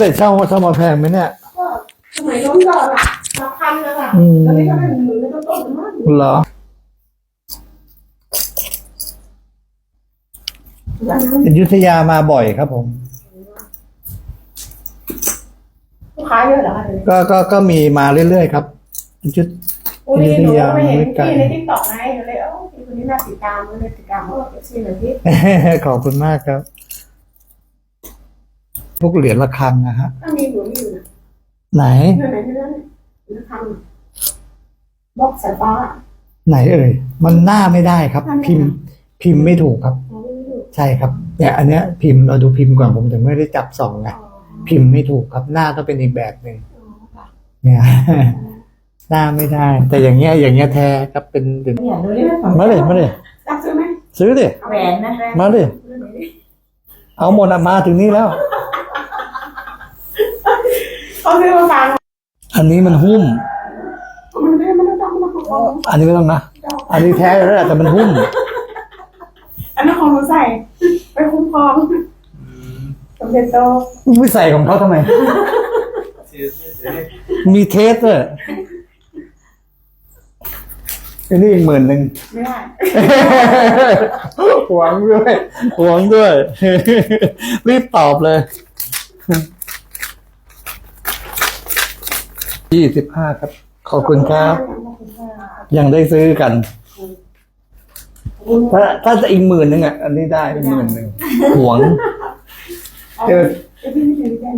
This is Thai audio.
ได้เช่าเช่ามาแพงไหมเนี่ย ก็สมัยน้องก็หลักหลักพันนะคะอืมตอนนี้ก็เป็นหมื่นไม่ต้องต้นมาก เหรออย่างนั้นอยุธยามาบ่อยครับผม ลูกค้าเยอะเหรอคะเดี๋ยวนี้ก็ก็ก็มีมาเรื่อยๆครับอยุธ โอ้ยนี่หนูอยุธยาไม่เห็นไม่ไกลพี่ในทิกตอกไงหนูเลยเอ้าพี่คนนี้น่าติดตามเลยติดตามเขาเอฟซีหน่อยพี่ ขอบคุณมากครับ พวกเหรียญระฆังนะฮะถ้ามีหนูมีอยู่นะไหนเงินไหนที่นั่นนะทำบล็อกสายฟ้า ไหนเอ่ย มันหน้าไม่ได้ครับ หน้าไม่ได้ พิมพ์ พิมพ์ไม่ถูกครับ อ๋อไม่รู้ใช่ครับเนี่ยอันเนี้ยพิมพ์เราดูพิมพ์ก่อนผมถึงไม่ได้จับส่องไงอ๋อพิมพ์ไม่ถูกครับ หน้าต้องเป็นอีกแบบหนึ่งอ๋อค่ะเนี่ย หน้าไม่ได้ แต่อย่างเงี้ยอย่างเงี้ยแท้ครับเป็นเด่นเนี่ยดูดิมาเลยมาเลยรับซื้อไหมซื้อดิแหวนนะมาดิเอาหมดอะมาถึงนี่แล้ว เขาซื้อมาฟังอันนี้มันหุ้ม มันไม่ไม่ต้องไม่ต้องของอันนี้ไม่ต้องนะ อันนี้แท้แล้วแหละแต่มันหุ้ม อันนั้นของหนูใส่ ไปคุ้มครองสมเด็จโตไม่ใส่ของเขาทำไม มีเทสด้วยอันนี้อีกหมื่นหนึ่ง ไม่ได้หวงด้วยหวงด้วย รีบตอบเลย ยี่สิบห้าครับ ขอบคุณครับ ยังได้ซื้อกัน ถ้าถ้าจะอีกหมื่นหนึ่งอะ อันนี้ได้อีกหมื่นหนึ่งหวง เออพี่ไม่เคยได้